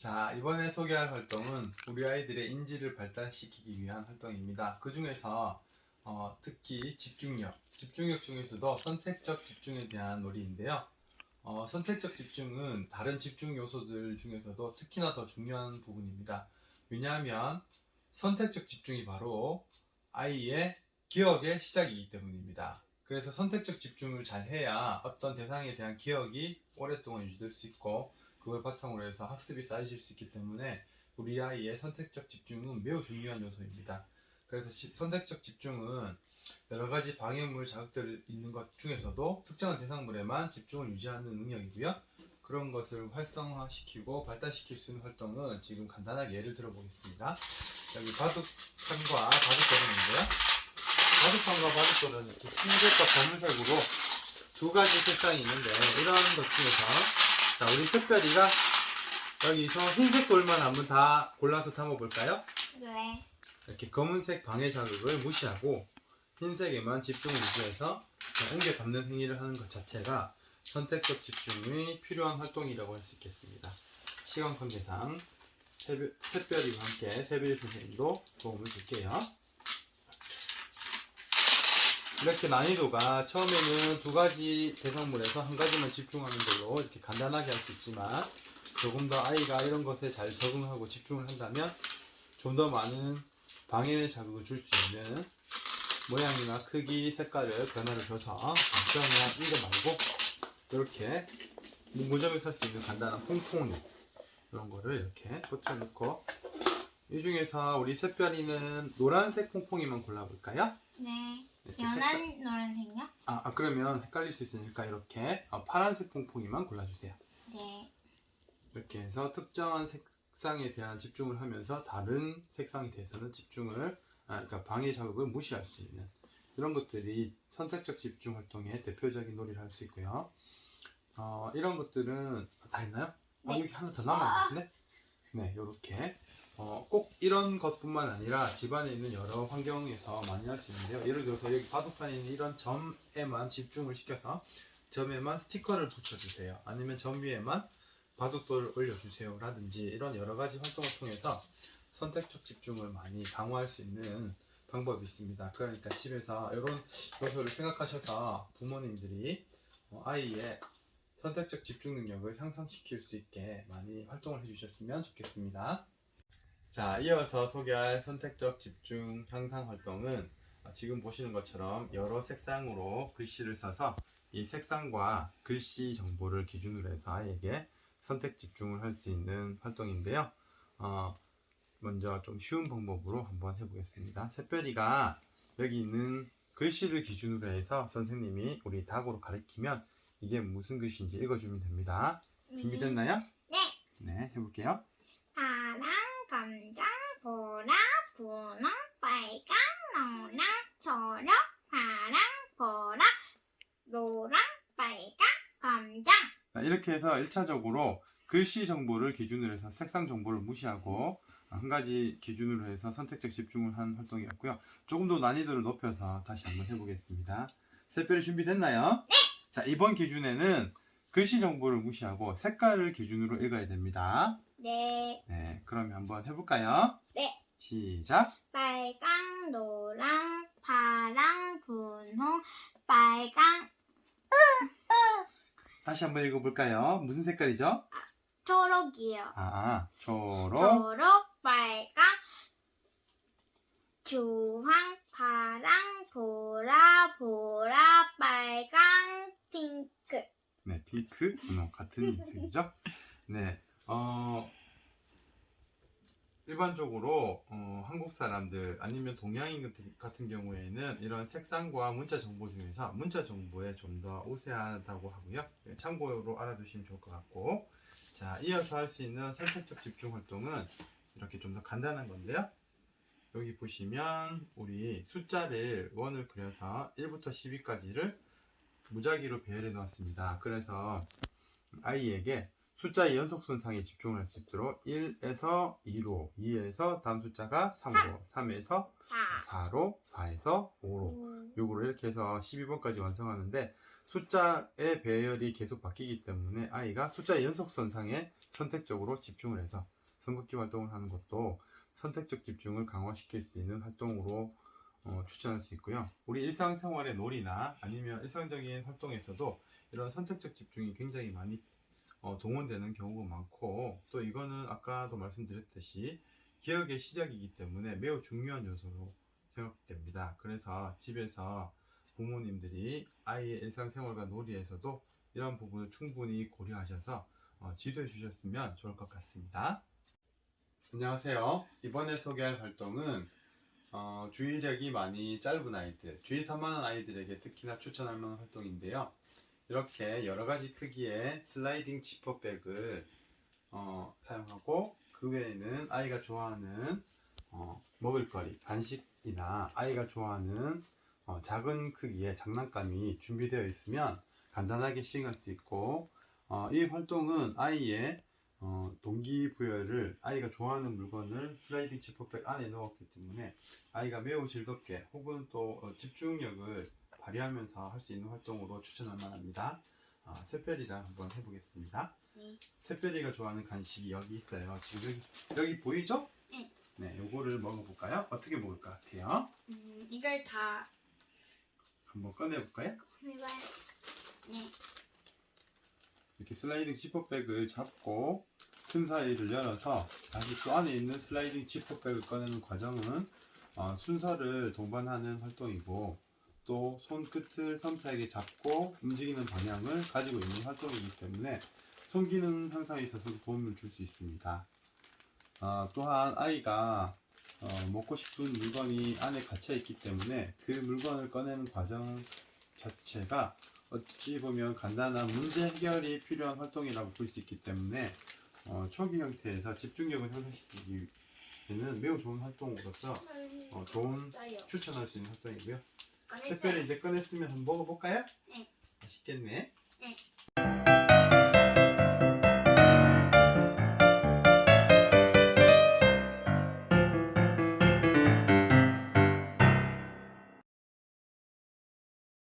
자, 이번에 소개할 활동은 우리 아이들의 인지를 발달시키기 위한 활동입니다. 그 중에서 어, 특히 집중력, 집중력 중에서도 선택적 집중에 대한 놀이인데요. 어, 선택적 집중은 다른 집중 요소들 중에서도 특히나 더 중요한 부분입니다. 왜냐하면 선택적 집중이 바로 아이의 기억의 시작이기 때문입니다. 그래서 선택적 집중을 잘 해야 어떤 대상에 대한 기억이 오랫동안 유지될 수 있고 그걸 바탕으로 해서 학습이 쌓여질 수 있기 때문에 우리 아이의 선택적 집중은 매우 중요한 요소입니다. 그래서 시- 선택적 집중은 여러 가지 방해물 자극들 있는 것 중에서도 특정한 대상물에만 집중을 유지하는 능력이고요. 그런 것을 활성화시키고 발달시킬 수 있는 활동은 지금 간단하게 예를 들어보겠습니다. 여기 바둑판과 바둑돌인데요. 바둑판과 바둑돌은 이렇게 흰색과 검은색으로 두 가지 색상이 있는데 이런 것 중에서 자, 우리 특별히가 여기서 흰색 돌만 한번 다 골라서 담아볼까요? 네. 이렇게 검은색 방해 자극을 무시하고 흰색에만 집중을 유지해서 옮겨 담는 행위를 하는 것 자체가 선택적 집중이 필요한 활동이라고 할 수 있겠습니다. 시간 관계상 새별, 샛별이와 함께 새별 선생님도 도움을 줄게요. 이렇게 난이도가 처음에는 두 가지 대상물에서 한 가지만 집중하는 걸로 이렇게 간단하게 할 수 있지만 조금 더 아이가 이런 것에 잘 적응하고 집중을 한다면 좀 더 많은 방해 자극을 줄 수 있는 모양이나 크기, 색깔을 변화를 줘서 그냥 이거 말고 이렇게 문구점에 살수 있는 간단한 퐁퐁이 이런 거를 이렇게 퍼뜨려 놓고 이 중에서 우리 샛별이는 노란색 퐁퐁이만 골라볼까요? 네. 이렇게 색깔- 연한 노란색요? 아, 아, 그러면 헷갈릴 수 있으니까 이렇게 어, 파란색 퐁퐁이만 골라주세요. 네. 이렇게 해서 특정한 색상에 대한 집중을 하면서 다른 색상에 대해서는 집중을 아, 그러니까 방해 자극을 무시할 수 있는 이런 것들이 선택적 집중 활동의 대표적인 놀이를 할 수 있고요. 어, 이런 것들은 다 했나요? 아, 네. 여기 하나 더 남아 있는데. 네, 이렇게 어, 꼭 이런 것뿐만 아니라 집안에 있는 여러 환경에서 많이 할 수 있는데요. 예를 들어서 여기 바둑판에 있는 이런 점에만 집중을 시켜서 점에만 스티커를 붙여주세요. 아니면 점 위에만 바둑돌을 올려주세요. 라든지 이런 여러 가지 활동을 통해서 선택적 집중을 많이 강화할 수 있는 방법이 있습니다. 그러니까 집에서 이런 요소를 생각하셔서 부모님들이 어, 아이의 선택적 집중 능력을 향상시킬 수 있게 많이 활동을 해주셨으면 좋겠습니다. 자, 이어서 소개할 선택적 집중 향상 활동은 어, 지금 보시는 것처럼 여러 색상으로 글씨를 써서 이 색상과 글씨 정보를 기준으로 해서 아이에게 선택 집중을 할 수 있는 활동인데요. 어, 먼저 좀 쉬운 방법으로 한번 해보겠습니다. 새별이가 여기 있는 글씨를 기준으로 해서 선생님이 우리 닭으로 가리키면 이게 무슨 글씨인지 읽어주면 됩니다. 준비됐나요? 네. 네, 해볼게요. 파랑, 검정, 보라, 분홍, 빨강, 노랑, 초록, 파랑, 보라, 노랑, 빨강. 자, 이렇게 해서 1차적으로 글씨 정보를 기준으로 해서 색상 정보를 무시하고 한 가지 기준으로 해서 선택적 집중을 한 활동이었고요. 조금 더 난이도를 높여서 다시 한번 해보겠습니다. 새별이 준비됐나요? 네! 자, 이번 기준에는 글씨 정보를 무시하고 색깔을 기준으로 읽어야 됩니다. 네. 네, 그러면 한번 해볼까요? 네. 시작! 빨강, 노랑, 파랑, 분홍, 빨강, 다시 한번 읽어볼까요? 무슨 색깔이죠? 초록이요. 아, 초록, 초록, 빨강, 주황, 파랑, 보라, 보라, 빨강, 핑크. 네, 핑크, 분홍 같은 색이죠. 네, 어, 일반적으로 어, 한국 사람들 아니면 동양인 같은, 같은 경우에는 이런 색상과 문자 정보 중에서 문자 정보에 좀 더 우세하다고 하고요. 네, 참고로 알아두시면 좋을 것 같고, 자, 이어서 할 수 있는 선택적 집중 활동은 이렇게 좀 더 간단한 건데요. 여기 보시면 우리 숫자를 원을 그려서 1부터 12까지를 무작위로 배열해 놓았습니다. 그래서 아이에게 숫자의 연속 손상에 집중할 수 있도록 1에서 2로, 2에서 다음 숫자가 3으로, 3 에서 4. 4로, 4에서 5로, 6으로 이렇게 해서 12번까지 완성하는데 숫자의 배열이 계속 바뀌기 때문에 아이가 숫자의 연속 손상에 선택적으로 집중을 해서 선긋기 활동을 하는 것도 선택적 집중을 강화시킬 수 있는 활동으로 어, 추천할 수 있고요. 우리 일상생활의 놀이나 아니면 일상적인 활동에서도 이런 선택적 집중이 굉장히 많이 어, 동원되는 경우가 많고 또 이거는 아까도 말씀드렸듯이 기억의 시작이기 때문에 매우 중요한 요소로 생각됩니다. 그래서 집에서 부모님들이 아이의 일상생활과 놀이에서도 이런 부분을 충분히 고려하셔서 어, 지도해 주셨으면 좋을 것 같습니다. 안녕하세요. 이번에 소개할 활동은 어, 주의력이 많이 짧은 아이들, 주의 산만한 아이들에게 특히나 추천할 만한 활동인데요. 이렇게 여러 가지 크기의 슬라이딩 지퍼백을 어, 사용하고 그 외에는 아이가 좋아하는 어, 먹을거리, 간식이나 아이가 좋아하는 어, 작은 크기의 장난감이 준비되어 있으면 간단하게 시행할 수 있고 어, 이 활동은 아이의 어, 동기부여를 아이가 좋아하는 물건을 슬라이딩 지퍼백 안에 넣었기 때문에 아이가 매우 즐겁게 혹은 또 어, 집중력을 발휘하면서 할 수 있는 활동으로 추천할 만합니다. 아, 새별이랑 한번 해보겠습니다. 네. 새별이가 좋아하는 간식이 여기 있어요. 지금 여기, 여기 보이죠? 네. 네, 요거를 먹어볼까요? 어떻게 먹을 것 같아요? 음, 이걸 다 한번 꺼내볼까요? 해봐요. 네. 이렇게 슬라이딩 지퍼백을 잡고 틈 사이를 열어서 다시 또 안에 있는 슬라이딩 지퍼백을 꺼내는 과정은 어, 순서를 동반하는 활동이고 또 손끝을 섬 사이에 잡고 움직이는 방향을 가지고 있는 활동이기 때문에 손기능 향상에 있어서 도움을 줄 수 있습니다. 어, 또한 아이가 어, 먹고 싶은 물건이 안에 갇혀 있기 때문에 그 물건을 꺼내는 과정 자체가 어찌 보면 간단한 문제 해결이 필요한 활동이라고 볼 수 있기 때문에 어, 초기 형태에서 집중력을 향상시키기 에는 매우 좋은 활동으로서 어, 좋은. 추천할 수 있는 활동이고요. 꺼냈어요. 특별히 이제 꺼냈으면 한번 먹어볼까요? 네. 맛있겠네. 네.